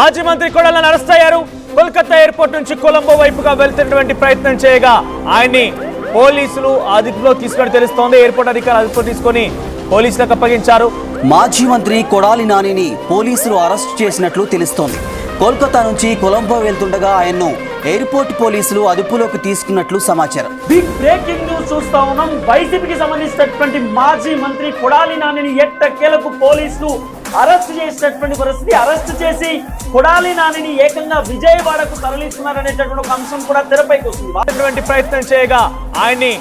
మాజీ మంత్రి కొడాలని అరెస్ట్ అయ్యారు కోల్కతా ఎయిర్పోర్ట్ నుంచి కొలంబో వైపుగా వెళ్తున్నటువంటి ప్రయత్నం చేయగా ఆయన్ని పోలీసులు అదుపులో తీసుకొని తెలుస్తోంది. ఎయిర్పోర్ట్ అధికారులు అదుపులో తీసుకొని పోలీసులకు అప్పగించారు. మాజీ మంత్రి కొడాలి నానిని పోలీసులు అరెస్ట్ చేసినట్లు తెలుస్తోంది. కోల్కతా నుంచి కొలంబో వెళ్తుండగా ఆయన్ను ఎయిర్పోర్ట్ పోలీసులు అదుపులోకి తీసుకున్నట్లు సమాచారం. బిగ్ బ్రేకింగ్ న్యూస్ చూస్తా ఉన్నాం. వైసీపీకి సంబంధించినటువంటి మాజీ మంత్రి కొడాలి నానిని ఎట్టకేలకు పోలీసులు అరెస్ట్ చేసినటువంటి పరిస్థితి అరెస్ట్ చేసి కొడాలి నానిని ఏకంగా విజయవాడకు తరలిస్తున్నారనేటటువంటి ఒక అంశం కూడా తెరపైకి వస్తుంది. ప్రయత్నం చేయగా ఆయన్ని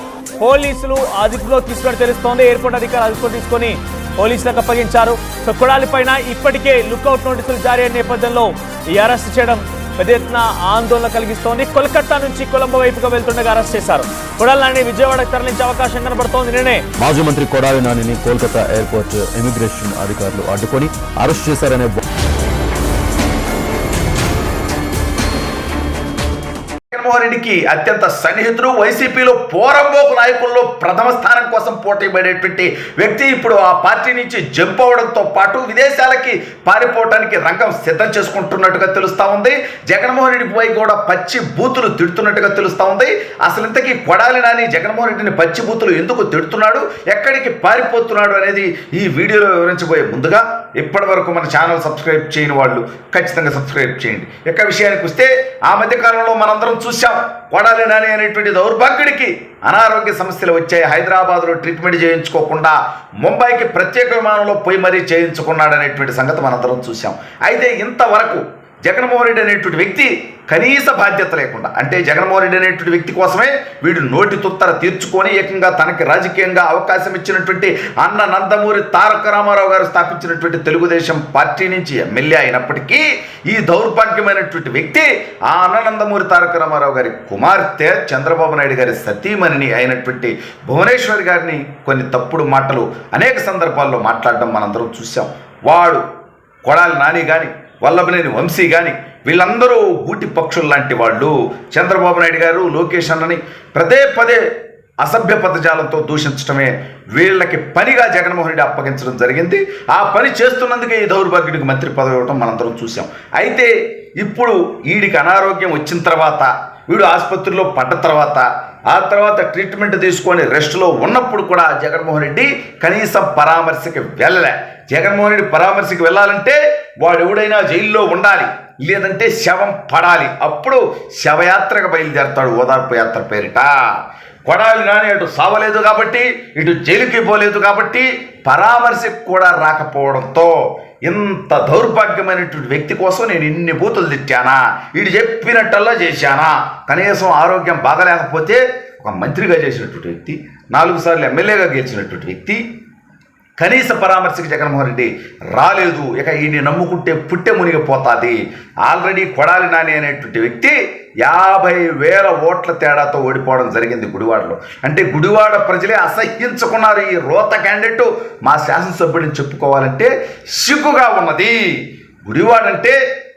పోలీసులు అదుపులో తీసుకొని తెలుస్తోంది. ఎయిర్పోర్ట్ అధికారులు అదుపులో తీసుకొని పోలీసులకు అప్పగించారు. సో కొడాలి పైన ఇప్పటికే లుక్అవుట్ నోటీసులు జారీ అయిన నేపథ్యంలో ఈ అరెస్ట్ చేయడం పెద్ద ఎత్తున ఆందోళన కలిగిస్తోంది. కోల్కతా నుంచి కొలంబో వైపుగా వెళ్తుండగా అరెస్ట్ చేశారు. కొడాలని విజయవాడకు తరలించే అవకాశం కనబడుతోంది. నిన్నే మాజీ మంత్రి కొడాలి నానిని కోల్కతా ఎయిర్పోర్ట్ ఇమిగ్రేషన్ అధికారులు అడ్డుకొని అరెస్ట్ చేశారనే జగన్మోహన్ రెడ్డికి అత్యంత సన్నిహితుడు వైసీపీలో పోరంబోకు నాయకుల్లో ప్రథమ స్థానం కోసం పోటీ పడేటువంటి వ్యక్తి ఇప్పుడు ఆ పార్టీ నుంచి జంప్ అవడంతో పాటు విదేశాలకి పారిపోవడానికి రంగం సిద్ధం చేసుకుంటున్నట్టుగా తెలుస్తా ఉంది. జగన్మోహన్ రెడ్డిపై కూడా పచ్చి బూతులు తిడుతున్నట్టుగా తెలుస్తా ఉంది. అసలు ఇంతకీ కొడాలి నాని జగన్మోహన్ రెడ్డిని పచ్చి బూతులు ఎందుకు తిడుతున్నాడు? ఎక్కడికి పారిపోతున్నాడు అనేది ఈ వీడియోలో వివరించబోయే ముందుగా ఇప్పటి వరకు మన ఛానల్ సబ్స్క్రైబ్ చేయని వాళ్ళు ఖచ్చితంగా సబ్స్క్రైబ్ చేయండి. ఎక్క విషయానికి వస్తే ఆ మధ్య కాలంలో మనందరం చూశాం. కొడాలి నాని అనేటువంటి దౌర్భాగ్యుడికి అనారోగ్య సమస్యలు వచ్చాయి. హైదరాబాద్లో ట్రీట్మెంట్ చేయించుకోకుండా ముంబైకి ప్రత్యేక విమానంలో పోయి మరీ చేయించుకున్నాడు అనేటువంటి సంగతి మనందరం చూసాం అయితే ఇంతవరకు జగన్మోహన్ రెడ్డి అనేటువంటి వ్యక్తి కనీస బాధ్యత లేకుండా అంటే జగన్మోహన్ రెడ్డి అనేటువంటి వ్యక్తి కోసమే వీడు నోటి తుత్తర తీర్చుకొని ఏకంగా తనకి రాజకీయంగా అవకాశం ఇచ్చినటువంటి అన్న నందమూరి తారక రామారావు గారు స్థాపించినటువంటి తెలుగుదేశం పార్టీ నుంచి ఎమ్మెల్యే అయినప్పటికీ ఈ దౌర్భాగ్యమైనటువంటి వ్యక్తి ఆ అన్న నందమూరి తారక రామారావు గారి కుమార్తె చంద్రబాబు నాయుడు గారి సతీమణిని అయినటువంటి భువనేశ్వరి గారిని కొన్ని తప్పుడు మాటలు అనేక సందర్భాల్లో మాట్లాడడం మనందరం చూసాం వాడు కొడాలి నాని కానీ వల్లభనేని వంశీ కానీ వీళ్ళందరూ గూటి పక్షులు లాంటి వాళ్ళు. చంద్రబాబు నాయుడు గారు లోకేష్ అన్నని పదే పదే అసభ్య పదజాలంతో దూషించడమే వీళ్ళకి పనిగా జగన్మోహన్ రెడ్డి అప్పగించడం జరిగింది. ఆ పని చేస్తున్నందుకే ఈ దౌర్భాగ్యుడికి మంత్రి పదవి ఇవ్వడం మనందరం చూసాం అయితే ఇప్పుడు వీడికి అనారోగ్యం వచ్చిన తర్వాత వీడు ఆసుపత్రిలో పడ్డ తర్వాత ఆ తర్వాత ట్రీట్మెంట్ తీసుకొని రెస్ట్లో ఉన్నప్పుడు కూడా జగన్మోహన్ రెడ్డి కనీసం పరామర్శకి వెళ్ళలే. జగన్మోహన్ రెడ్డి పరామర్శకి వెళ్ళాలంటే వాడు ఎవడైనా జైల్లో ఉండాలి లేదంటే శవం పడాలి. అప్పుడు శవయాత్రకు బయలుదేరతాడు ఓదార్పు యాత్ర పేరిట. కొడాలి నాని అటు సావలేదు కాబట్టి ఇటు జైలుకి పోలేదు కాబట్టి పరామర్శకు కూడా రాకపోవడంతో ఇంత దౌర్భాగ్యమైనటువంటి వ్యక్తి కోసం నేను ఇన్ని బూతులు తిట్టానా? వీడు చెప్పినట్టల్లా చేశానా? కనీసం ఆరోగ్యం బాగలేకపోతే ఒక మంత్రిగా చేసినటువంటి వ్యక్తి నాలుగు సార్లు ఎమ్మెల్యేగా గెలిచినటువంటి వ్యక్తి కనీస పరామర్శకు జగన్మోహన్ రెడ్డి రాలేదు. ఇక ఈయన్ని నమ్ముకుంటే పుట్టె మునిగిపోతుంది. ఆల్రెడీ కొడాలి నాని అనేటువంటి వ్యక్తి యాభై వేల ఓట్ల తేడాతో ఓడిపోవడం జరిగింది గుడివాడలో. అంటే గుడివాడ ప్రజలే అసహ్యించుకున్నారు ఈ రోత క్యాండిడేట్. మా శాసనసభ్యుడిని చెప్పుకోవాలంటే సిగ్గుగా ఉన్నది. గుడివాడంటే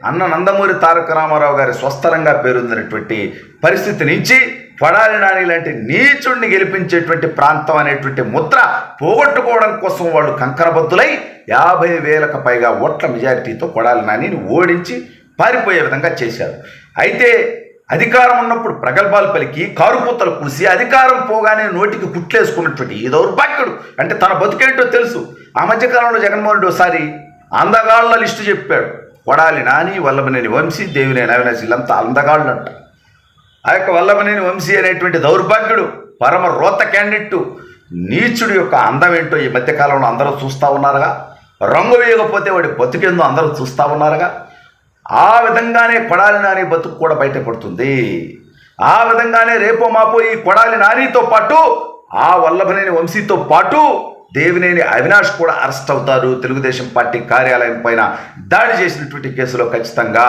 అన్న నందమూరి తారక రామారావు గారి స్వస్థలంగా పేరొందినటువంటి పరిస్థితి నుంచి పడాలి నాని లాంటి నీచుడిని గెలిపించేటువంటి ప్రాంతం అనేటువంటి ముద్ర పోగొట్టుకోవడం కోసం వాళ్ళు కంకరబద్దులై యాభై వేలకు పైగా ఓట్ల మెజారిటీతో కొడాలి నానిని ఓడించి పారిపోయే విధంగా చేశారు. అయితే అధికారం ఉన్నప్పుడు ప్రగల్భాలు పలికి కారుపూతలు కూసి అధికారం పోగానే నోటికి కుట్లేసుకున్నటువంటి ఈ దౌర్భాగ్యుడు. అంటే తన బతుకేంటో తెలుసు. ఆ మధ్యకాలంలో జగన్మోహన్ రెడ్డి ఒకసారి అందగాళ్ళ లిస్టు చెప్పాడు. కొడాలి నాని వల్లభనేని వంశీ దేవినేని అవినాశ్ వీళ్ళంతా అందగాళ్ళు అంటారు ఆ యొక్క వల్లభనేని వంశీ అనేటువంటి దౌర్భాగ్యుడు పరమ రోత క్యాండిడేట్ నీచుడు యొక్క అందం ఏంటో ఈ మధ్యకాలంలో అందరూ చూస్తూ ఉన్నారుగా. రంగు వేయకపోతే వాడి బతుకేందో అందరూ చూస్తూ ఉన్నారుగా. ఆ విధంగానే కొడాలి నాని బతుకు కూడా బయటపడుతుంది ఆ విధంగానే రేపో మాపో ఈ కొడాలి నానితో పాటు ఆ వల్లభనేని వంశీతో పాటు దేవినేని అవినాష్ కూడా అరెస్ట్ అవుతారు. తెలుగుదేశం పార్టీ కార్యాలయం పైన దాడి చేసినటువంటి కేసులో ఖచ్చితంగా.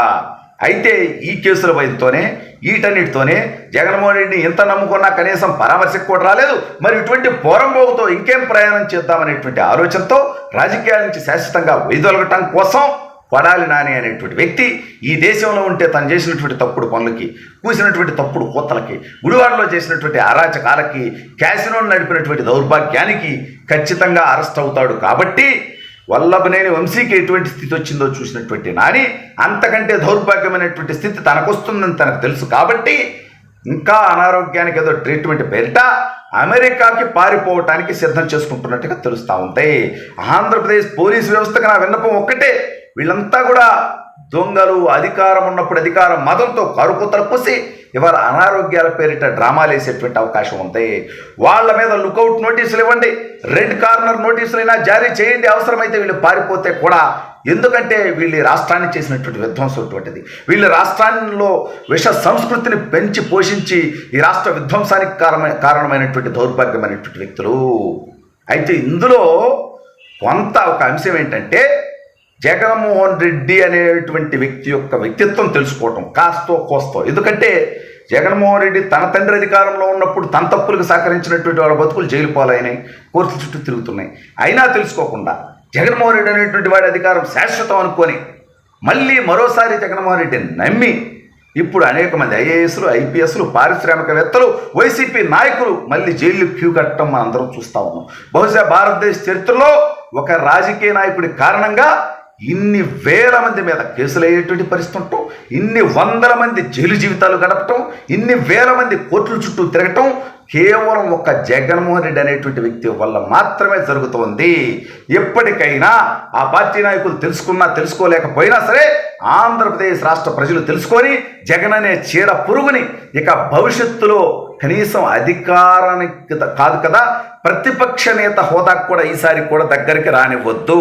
అయితే ఈ కేసుల భయంతోనే వీటన్నిటితోనే జగన్మోహన్ రెడ్డిని ఇంత నమ్ముకున్నా కనీసం పరామర్శకు కూడా రాలేదు. మరి ఇటువంటి పోరంబోగుతో ఇంకేం ప్రయాణం చేద్దామనేటువంటి ఆలోచనతో రాజకీయాల నుంచి శాశ్వతంగా వైదొలగటం కోసం కొడాలి నాని అనేటువంటి వ్యక్తి ఈ దేశంలో ఉంటే తను చేసినటువంటి తప్పుడు పనులకి కూసినటువంటి తప్పుడు కూతలకి గుడివాడలో చేసినటువంటి అరాచకాలకి క్యాసినోను నడిపినటువంటి దౌర్భాగ్యానికి ఖచ్చితంగా అరెస్ట్ అవుతాడు కాబట్టి వల్లభనేని వంశీకి ఎటువంటి స్థితి వచ్చిందో చూసినటువంటి నాని అంతకంటే దౌర్భాగ్యమైనటువంటి స్థితి తనకొస్తుందని తనకు తెలుసు కాబట్టి ఇంకా అనారోగ్యానికి ఏదో ట్రీట్మెంట్ పేరిట అమెరికాకి పారిపోవటానికి సిద్ధం చేసుకుంటున్నట్టుగా తెలుస్తూ ఉంటాయి ఆంధ్రప్రదేశ్ పోలీసు వ్యవస్థకు నా విన్నపం ఒక్కటే. వీళ్ళంతా కూడా దొంగలు అధికారం ఉన్నప్పుడు అధికారం మదంతో కరుకుతలు పూసి ఇవాళ అనారోగ్యాల పేరిట డ్రామాలు వేసేటువంటి అవకాశం ఉంది. వాళ్ళ మీద లుకౌట్ నోటీసులు ఇవ్వండి. రెడ్ కార్నర్ నోటీసులు అయినా జారీ చేయండి. అవసరమైతే వీళ్ళు పారిపోతే కూడా ఎందుకంటే వీళ్ళు రాష్ట్రాన్ని చేసినటువంటి విధ్వంసం అటువంటిది వీళ్ళు రాష్ట్రాల్లో విష సంస్కృతిని పెంచి పోషించి ఈ రాష్ట్ర విధ్వంసానికి కారణమైన కారణమైనటువంటి దౌర్భాగ్యమైనటువంటి వ్యక్తులు. అయితే ఇందులో కొంత ఒక అంశం ఏంటంటే జగన్మోహన్ రెడ్డి అనేటువంటి వ్యక్తి యొక్క వ్యక్తిత్వం తెలుసుకోవటం కాస్తో కోస్తో. ఎందుకంటే జగన్మోహన్ రెడ్డి తన తండ్రి అధికారంలో ఉన్నప్పుడు తన తప్పులకు సహకరించినటువంటి వాళ్ళ బతుకులు జైలు పాలైనాయి కోర్టుల చుట్టూ తిరుగుతున్నాయి. అయినా తెలుసుకోకుండా జగన్మోహన్ రెడ్డి అనేటువంటి వాడి అధికారం శాశ్వతం అనుకొని మళ్ళీ మరోసారి జగన్మోహన్ రెడ్డిని నమ్మి ఇప్పుడు అనేక మంది ఐఏఎస్లు ఐపీఎస్లు పారిశ్రామికవేత్తలు వైసీపీ నాయకులు మళ్ళీ జైలు క్యూ కట్టడం మనం అందరం చూస్తా ఉన్నాం. బహుశా భారతదేశ చరిత్రలో ఒక రాజకీయ నాయకుడి కారణంగా ఇన్ని వేల మంది మీద కేసులు అయ్యేటువంటి పరిస్థితి ఉండటం ఇన్ని వందల మంది జైలు జీవితాలు గడపటం ఇన్ని వేల మంది కోర్టుల చుట్టూ తిరగటం కేవలం ఒక జగన్మోహన్ రెడ్డి అనేటువంటి వ్యక్తి వల్ల మాత్రమే జరుగుతోంది. ఎప్పటికైనా ఆ పార్టీ నాయకులు తెలుసుకున్నా తెలుసుకోలేకపోయినా సరే ఆంధ్రప్రదేశ్ రాష్ట్ర ప్రజలు తెలుసుకొని జగన్ అనే చీడ పురుగుని ఇక భవిష్యత్తులో కనీసం అధికారానికి కాదు కదా ప్రతిపక్ష నేత హోదాకు కూడా ఈసారి కూడా దగ్గరికి రానివ్వద్దు.